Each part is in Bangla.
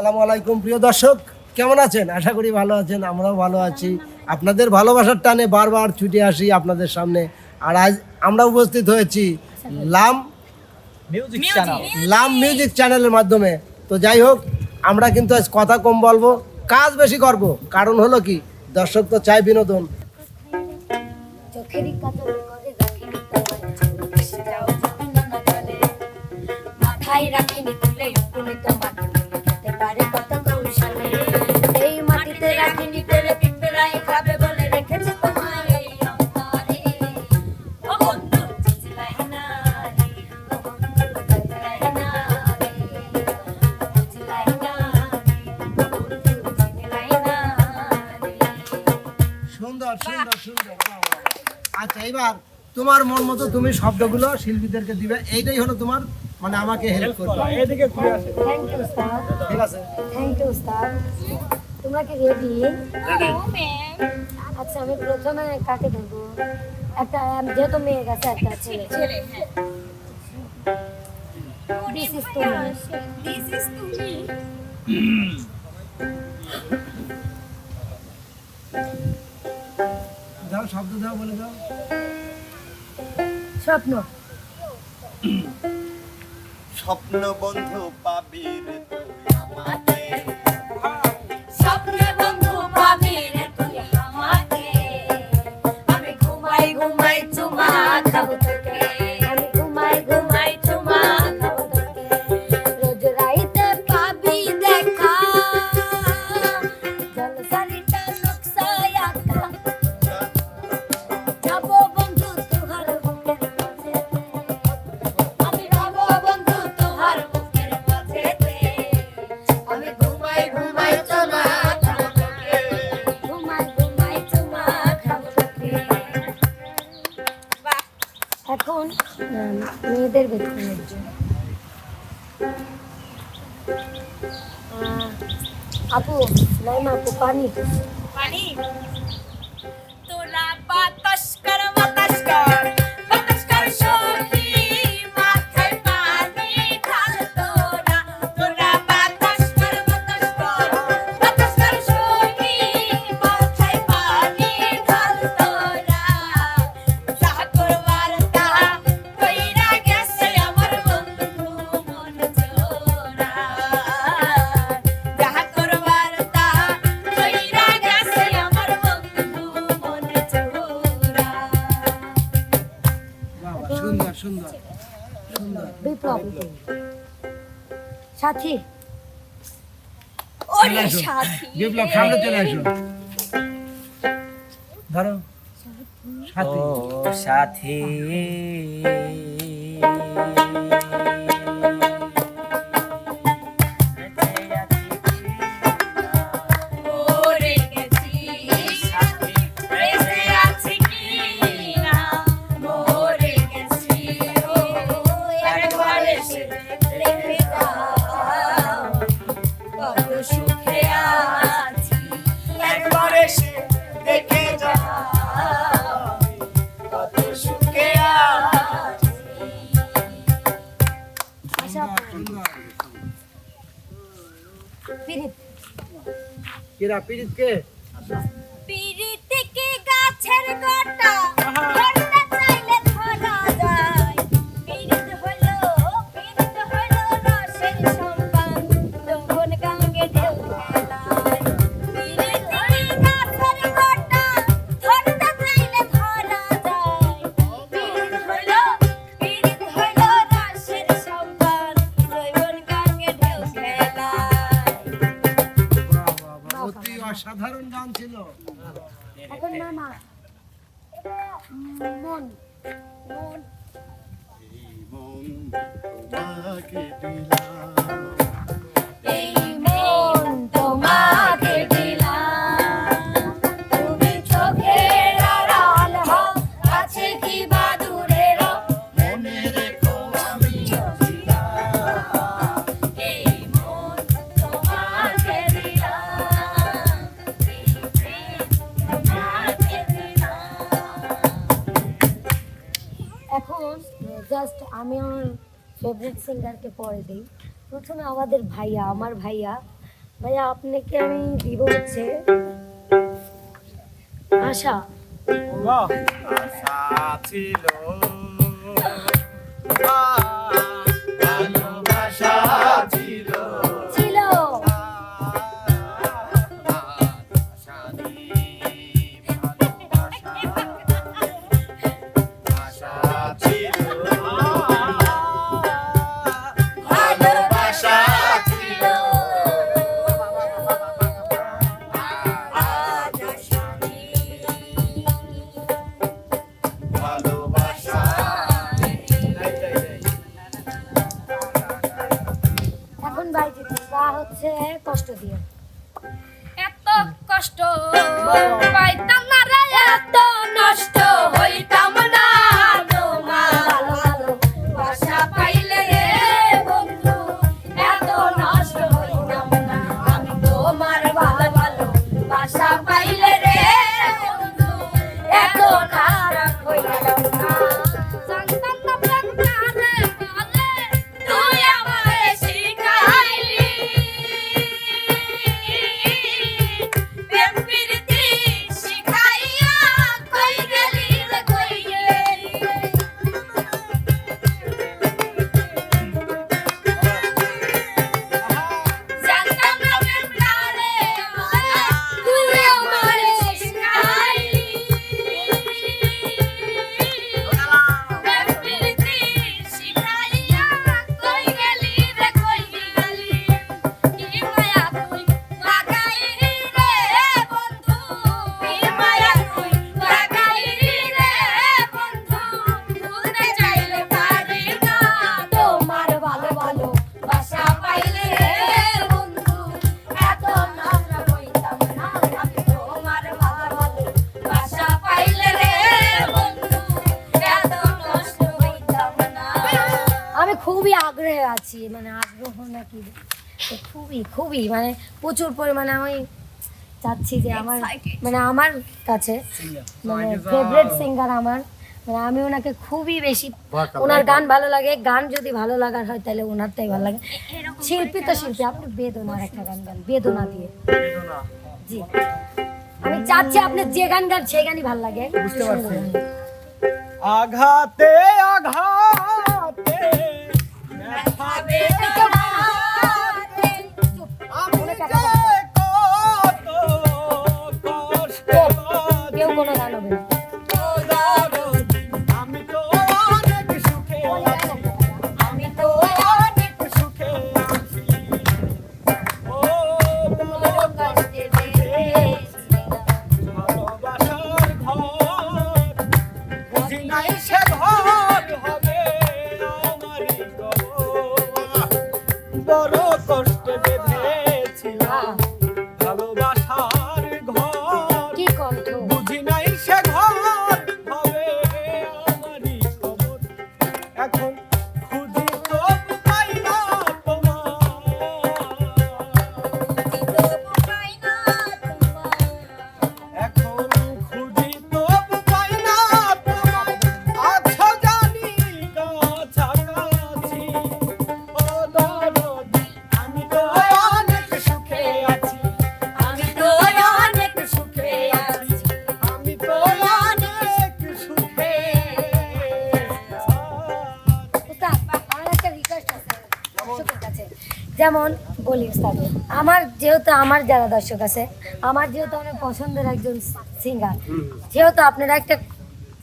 আসসালামু আলাইকুম প্রিয় দর্শক। কেমন আছেন? আশা করি ভালো আছেন আমরাও ভালো আছি। আপনাদের ভালোবাসার টানে বারবার ছুটে আসি আপনাদের সামনে। আর আজ আমরা উপস্থিত হয়েছি লাম মিউজিক চ্যানেল লাম মিউজিক চ্যানেলের মাধ্যমে। তো যাই হোক আমরা কিন্তু আজ কথা কম বলব কাজ বেশি করব। কারণ হলো কি দর্শক তো চায় বিনোদন। চোখেরই মাথায় রাখিনি তুলে সুন্দর সুন্দর সুন্দর। আচ্ছা এবার তোমার মন মতো তুমি শব্দগুলো শিল্পীদেরকে দিবে। এইটাই হলো তোমার মানে আমাকে হেল্প করবে। এদিকে ঘুরে আসে। থ্যাংক ইউ স্যার ঠিক আছে। থ্যাংক ইউ স্যার তোমরা কি রেডি আচ্ছা আমি প্রথমে কাকে ধরবো? একটা আম, যেহেতু মেয়ে গেছে একটা ছেলে। ছেলে দিস ইজ তুমি দিস ইজ তুমি দাও শব্দ দাও বলে দাও। স্বপ্ন। স্বপ্ন বন্ধু পাবি রে আমাকে। স্বপ্নে বন্ধু পাবি রে তুই আমি ঘুমাই ঘুমাই চুমা খাব মেয়েদের বেতনের জন্য। আপু নাইমা আপু পানি সাথী। চলে ওরে আসো। সাথী বিপ্লব সামনে চলে আসো ধরো। সাথী। ও সাথী। কিরা পীড়িত কে এখন জাস্ট আমি আমার ফেভারিট সিঙ্গারকে পরে দিই। প্রথমে আমাদের ভাইয়া, আমার ভাইয়া। ভাইয়া, আপনাকে আমি দিব হচ্ছে আশা। আশা ছিল কষ্ট দিয়ে। এত কষ্ট আগ্রহে আছি মানে আগ্রহ নাকি খুবই খুবই মানে প্রচুর পরিমাণে আমি চাচ্ছি যে আমার মানে আমার কাছে মানে ফেভারিট সিঙ্গার আমার মানে আমি ওনাকে খুবই বেশি ওনার গান ভালো লাগে গান যদি ভালো লাগার হয় তাহলে ওনারটাই ভালো লাগে। শিল্পী তো শিল্পী আপনি বেদনার একটা গান গান বেদনা দিয়ে। জি। আমি চাচ্ছি আপনি যে গান গান সেই গানই ভালো লাগে। আঘাতে আঘাতে। কেউ কোনো গান না। যেমন বলি উস্তাদ আমার যেহেতু আমার যারা দর্শক আছে আমার যেহেতু অনেক পছন্দের একজন সিঙ্গার যেহেতু আপনারা একটা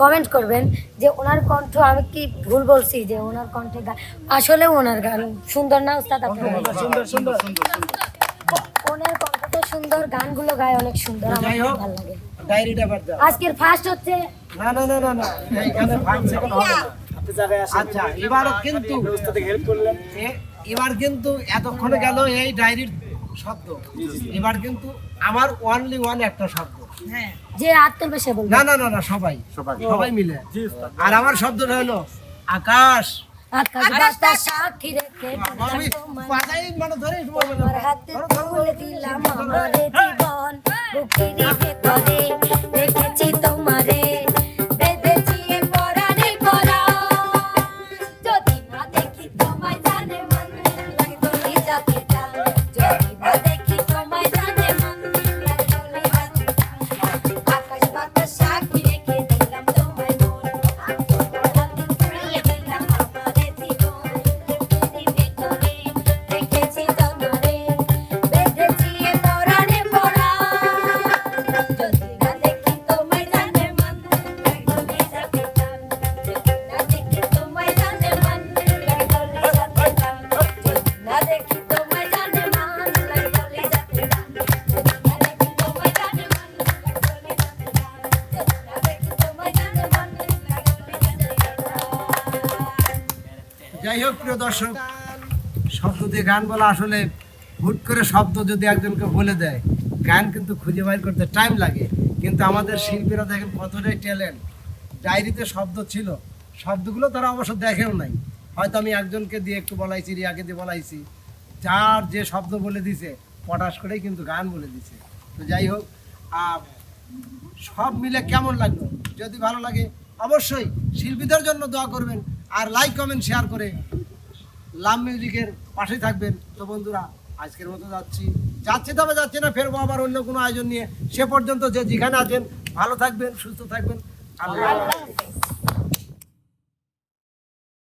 কমেন্ট করবেন যে ওনার কণ্ঠ আমি কি ভুল বলছি যে ওনার কণ্ঠে গান আসলে ওনার গান সুন্দর না উস্তাদ আপনার সুন্দর সুন্দর ওনার কণ্ঠ তো সুন্দর গানগুলো গায় অনেক সুন্দর আমার খুব ভালো লাগে। ডায়েরিটা বাদ দাও। আজকের ফার্স্ট হচ্ছে না না না না না এইখানে ফাইভ সেকেন্ড হবে না। আচ্ছা এবার কিন্তু ওস্তাদকে হেল্প করলেন। এবার কিন্তু এতক্ষণে গেল এই ডায়েরির শব্দ। এবার কিন্তু আমার ওয়ানলি ওয়ান একটা শব্দ। যে হাত তুলবে সে বলবে। না না না না সবাই। সবাই। মিলে। আর আমার শব্দটা হলো আকাশ। মানে দিলাম আমারে জীবন। বুকের ভেতরে রেখেছি তোমারে। প্রিয় দর্শক শব্দ দিয়ে গান বলা আসলে হুট করে শব্দ যদি একজনকে বলে দেয়, গান কিন্তু খুঁজে বাইর করতে টাইম লাগে। কিন্তু আমাদের শিল্পীরা দেখেন কতটাই ট্যালেন্ট ডায়েরিতে শব্দ ছিল, শব্দগুলো তারা অবশ্য দেখেও নাই। হয়তো আমি একজনকে দিয়ে একটু বলাইছি, রিয়াকে দিয়ে বলাইছি। যার যে শব্দ বলে দিছে, পটাশ করেই কিন্তু গান বলে দিছে। তো যাই হোক, আর সব মিলে কেমন লাগল? যদি ভালো লাগে, অবশ্যই শিল্পীদের জন্য দোয়া করবেন, আর লাইক কমেন্ট শেয়ার করে লাভ মিউজিকের পাশে থাকবেন। তো বন্ধুরা, আজকের মতো যাচ্ছি। যাচ্ছি তবে যাচ্ছি না, ফেরবো আবার অন্য কোনো আয়োজন নিয়ে। সে পর্যন্ত যে যেখানে আছেন, ভালো থাকবেন, সুস্থ থাকবেন। আল্লাহ।